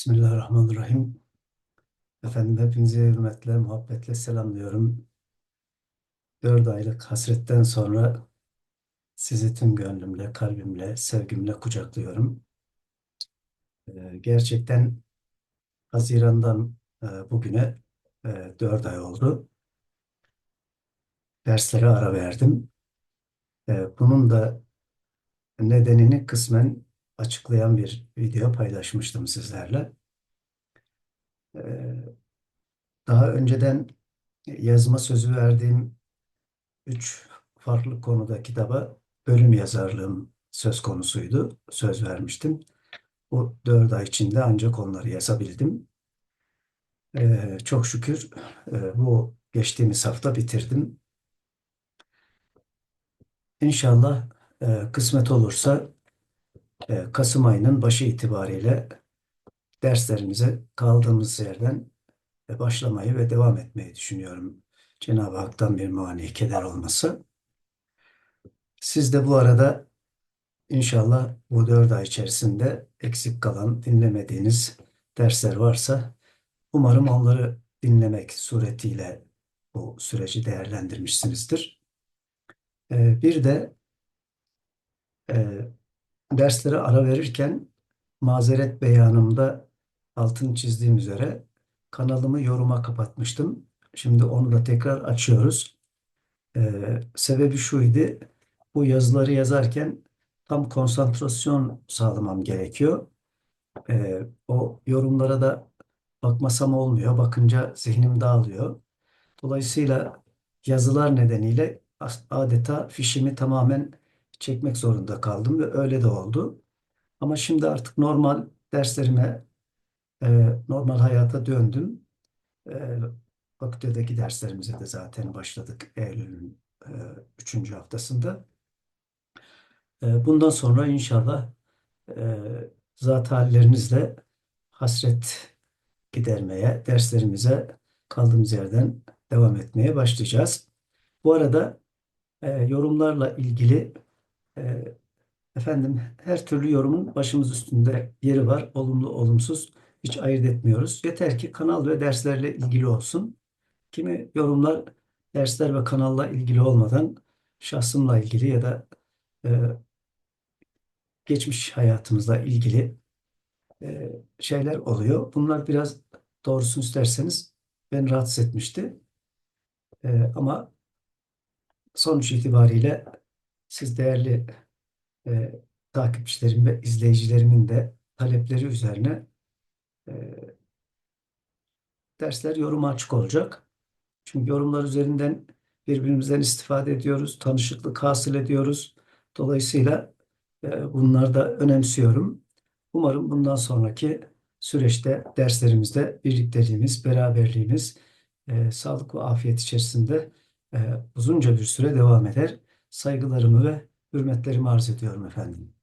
Bismillahirrahmanirrahim. Efendim hepinizi hürmetle, muhabbetle selamlıyorum. Dört aylık hasretten sonra sizi tüm gönlümle, kalbimle, sevgimle kucaklıyorum. Ee, gerçekten Haziran'dan e, bugüne e, dört ay oldu. Derslere ara verdim. E, bunun da nedenini kısmen açıklayan bir video paylaşmıştım sizlerle. E, daha önceden yazma sözü verdiğim üç farklı konuda kitaba bölüm yazarlığım söz konusuydu. Söz vermiştim. Bu dört ay içinde ancak onları yazabildim. Ee, çok şükür e, bu geçtiğimiz hafta bitirdim. İnşallah e, kısmet olursa Kasım ayının başı itibariyle derslerimize kaldığımız yerden e, başlamayı ve devam etmeyi düşünüyorum. Cenab-ı Hak'tan bir mani keder olması. Siz de bu arada inşallah bu dört ay içerisinde eksik kalan dinlemediğiniz dersler varsa umarım onları dinlemek suretiyle bu süreci değerlendirmişsinizdir. Ee, bir de e, derslere ara verirken mazeret beyanımda altını çizdiğim üzere kanalımı yoruma kapatmıştım. Şimdi onu da tekrar açıyoruz. Ee, sebebi şuydu. Bu yazıları yazarken tam konsantrasyon sağlamam gerekiyor. Ee, o yorumlara da bakmasam olmuyor. Bakınca zihnim dağılıyor. Dolayısıyla yazılar nedeniyle adeta fişimi tamamen çekmek zorunda kaldım ve öyle de oldu. Ama şimdi artık normal derslerime, e, normal hayata döndüm. E, fakültedeki derslerimize de zaten başladık Eylül'ün e, üçüncü haftasında. E, bundan sonra inşallah e, zat hallerinizle hasret gidermeye, derslerimize kaldığımız yerden devam etmeye başlayacağız. Bu arada e, yorumlarla ilgili e, efendim her türlü yorumun başımız üstünde yeri var. Olumlu, olumsuz hiç ayırt etmiyoruz. Yeter ki kanal ve derslerle ilgili olsun. Kimi yorumlar dersler ve kanalla ilgili olmadan şahsımla ilgili ya da e, geçmiş hayatımızla ilgili e, şeyler oluyor. Bunlar biraz doğrusunu isterseniz beni rahatsız etmişti. E, ama sonuç itibariyle siz değerli e, takipçilerim ve izleyicilerimin de talepleri üzerine e, dersler yoruma açık olacak. Çünkü yorumlar üzerinden birbirimizden istifade ediyoruz, tanışıklık hasıl ediyoruz. Dolayısıyla e, bunları da önemsiyorum. Umarım bundan sonraki süreçte derslerimizde birlikteliğimiz, beraberliğimiz, e, sağlık ve afiyet içerisinde e, uzunca bir süre devam eder. Saygılarımı ve hürmetlerimi arz ediyorum efendim.